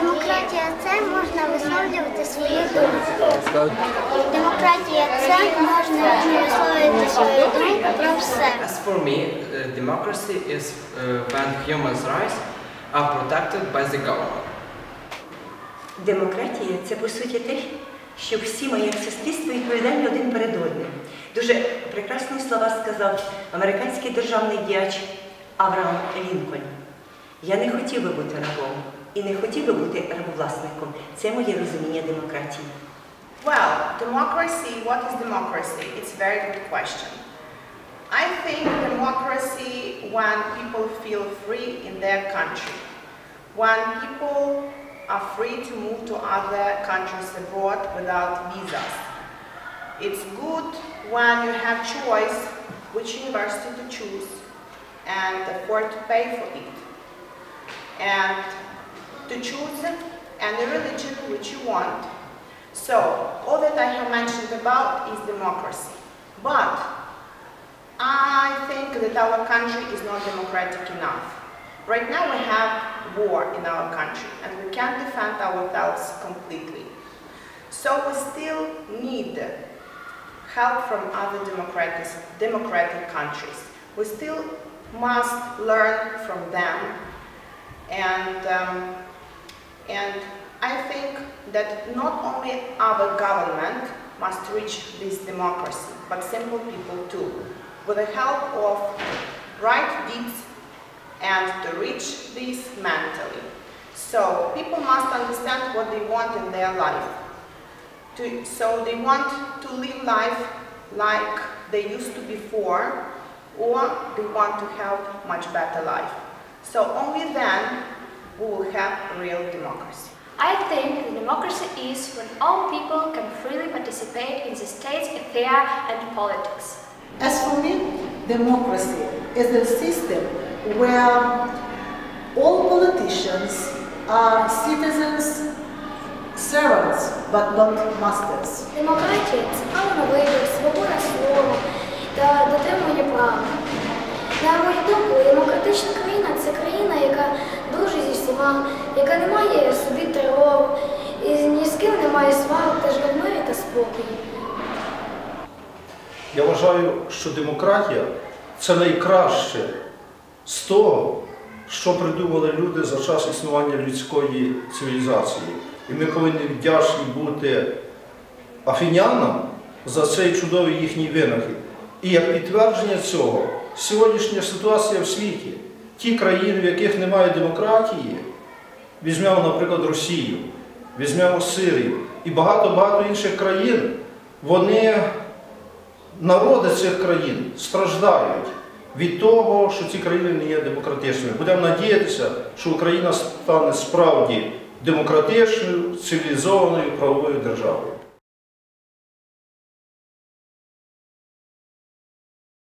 Демократія це можна висловлювати свою думку. Демократія це можна висловлювати свою думку про все. As for me, uh, democracy is uh, when human rights are protected by the government. Демократія це по суті те, що всі ми як суспільство відповідальні один перед одним. Дуже прекрасні слова сказав американський державний діяч Авраам Лінкольн. Я не хотів би бути рабом і не хотів би бути рабовласником. Це моє розуміння демократії. Well, democracy, what is democracy? It's a very good question. I think democracy when people feel free in their country, when people are free to move to other countries abroad without visas. It's good when you have choice which university to choose and afford to pay for it. And to choose any religion which you want. So, all that I have mentioned about is democracy. But I think that our country is not democratic enough. Right now we have war in our country and we can't defend ourselves completely. So we still need help from other democratic, democratic countries. We still must learn from them and um, and I think that not only our government must reach this democracy, but simple people too, with the help of right deeds and to reach this mentally. So people must understand what they want in their life. To, so they want to live life like they used to before, or they want to have much better life. So only then have real democracy. I think democracy is when all people can freely participate in the state's affair and politics. As for me, democracy is a system where all politicians are citizens, servants, but not masters. Демократія це право на вибір, свобода слова та дотримання прав. На мою думку, демократична країна це країна, яка дружить зі всіма, яка не має собі терору, і ні з ким не має сварок та ж в мирі та спокої. Я вважаю, що демократія це найкраще з того, що придумали люди за час існування людської цивілізації. І ми повинні вдячні бути афінянам за цей чудовий їхній винахід. І як підтвердження цього, сьогоднішня ситуація в світі, ті країни, в яких немає демократії, візьмемо, наприклад, Росію, візьмемо Сирію і багато-багато інших країн, вони народи цих країн страждають від того, що ці країни не є демократичними. Будемо надіятися, що Україна стане справді демократичною, цивілізованою правовою державою.